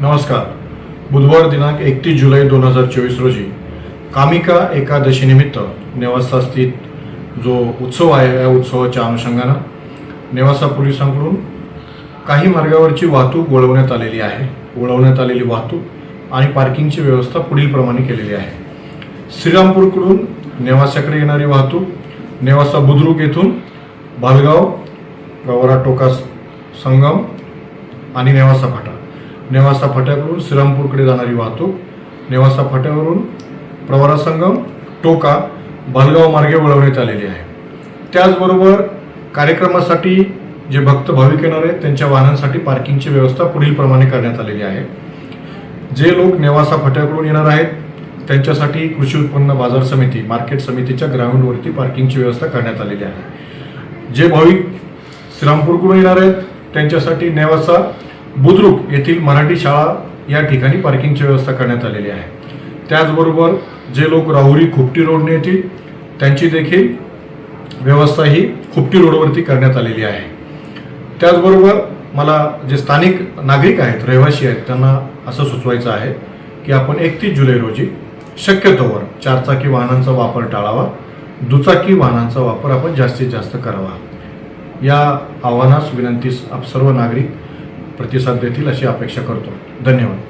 नमस्कार. बुधवार दिनांक एकतीस जुलै दोन हजार चोवीस रोजी कामिका एकादशीनिमित्त नेवासा स्थित जो उत्सव आहे या उत्सवाच्या अनुषंगानं नेवासा पोलिसांकडून काही मार्गावरची वाहतूक वळवण्यात आलेली आहे. वळवण्यात आलेली वाहतूक आणि पार्किंगची व्यवस्था पुढीलप्रमाणे केलेली आहे. श्रीरामपूरकडून नेवासाकडे येणारी वाहतूक नेवासा बुद्रुक येथून भालगाव प्रवरा टोका संगम आणि नेवासा फाटा. नेवासा फाट्याकडून श्रीरामपूरकडे जाणारी वाहतूक नेवासा फाट्यावरून प्रवरा संगम टोका भालगाव मार्गे वळवण्यात आलेली आहे. त्याचबरोबर कार्यक्रमासाठी जे भक्त भाविक येणार आहेत त्यांच्या वाहनांसाठी पार्किंगची व्यवस्था पुढीलप्रमाणे करण्यात आलेली आहे. जे लोक नेवासा फाट्याकडून येणार आहेत त्यांच्यासाठी कृषी उत्पन्न बाजार समिती मार्केट समितीच्या ग्राउंडवरती पार्किंगची व्यवस्था करण्यात आलेली आहे. जे भाविक श्रीरामपूरकडून येणार आहेत त्यांच्यासाठी नेवासा बुद्रुक येथील मराठी शाळा या ठिकाणी पार्किंगची व्यवस्था करण्यात आलेली आहे. त्याचबरोबर जे लोक राहुरी खुपटी रोडने येतील त्यांची देखील व्यवस्था ही खुपटी रोडवरती करण्यात आलेली आहे. त्याचबरोबर मला जे स्थानिक नागरिक आहेत रहिवासी आहेत त्यांना असं सुचवायचं आहे की आपण एकतीस जुलै रोजी शक्यतोवर चारचाकी वाहनांचा वापर टाळावा दुचाकी वाहनांचा वापर आपण जास्तीत जास्त करावा. या आव्हानास विनंतीस आप सर्व नागरिक प्रतिसाद देतील अशी अपेक्षा करतो. धन्यवाद.